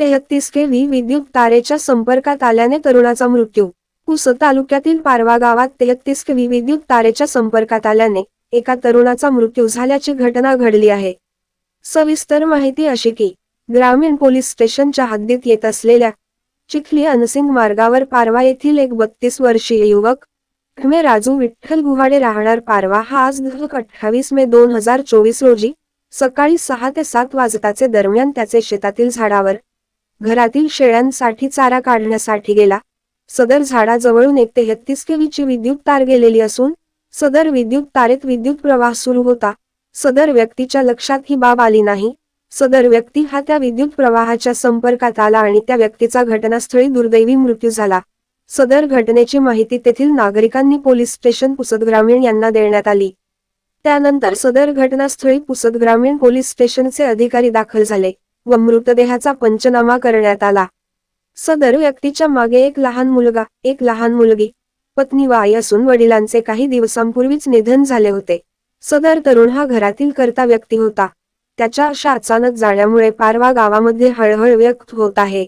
तेहतीस K V विद्युत तारेच्या संपर्कात आल्याने तरुणाचा मृत्यू. पुसद तालुक्यातील पारवा गावात तेहत्तीस के व्ही विद्युत तारेच्या संपर्कात आल्याने एका तरुणाचा मृत्यू झाल्याची घटना घडली आहे. सविस्तर माहिती अशी की ग्रामीण पोलीस स्टेशनच्या हद्दीत येत असलेल्या चिखली अनसिंग मार्गावर पारवा येथील एक बत्तीस वर्षीय युवक मे राजू विठ्ठल गुहाडे राहणार पारवा हा आज अठ्ठावीस मे दोन हजार चोवीस रोजी सकाळी सहा ते सात वाजताचे दरम्यान त्याचे शेतातील झाडावर घरातील शेळ्यांसाठी चारा काढण्यासाठी गेला. सदर झाडाजवळून एक तेहत्तीस केवीची विद्युत तार गेलेली असून सदर विद्युत तारेत विद्युत प्रवाह सुरू होता. सदर व्यक्तीच्या लक्षात ही बाब आली नाही. सदर व्यक्ती हा त्या विद्युत प्रवाहाच्या संपर्कात आला आणि त्या व्यक्तीचा घटनास्थळी दुर्दैवी मृत्यू झाला. सदर घटनेची माहिती तेथील नागरिकांनी पोलीस स्टेशन पुसद ग्रामीण यांना देण्यात आली. त्यानंतर सदर घटनास्थळी पुसद ग्रामीण पोलीस स्टेशनचे अधिकारी दाखल झाले. व मृतदेहाचा पंचनामा करण्यात आला. सदर व्यक्तीच्या मागे एक लहान मुलगा एक लहान मुलगी पत्नी व आई असून वडिलांचे काही दिवसांपूर्वीच निधन झाले होते. सदर तरुण हा घरातील करता व्यक्ती होता. त्याच्या अशा अचानक जाण्यामुळे पारवा गावामध्ये हळहळ व्यक्त होत आहे.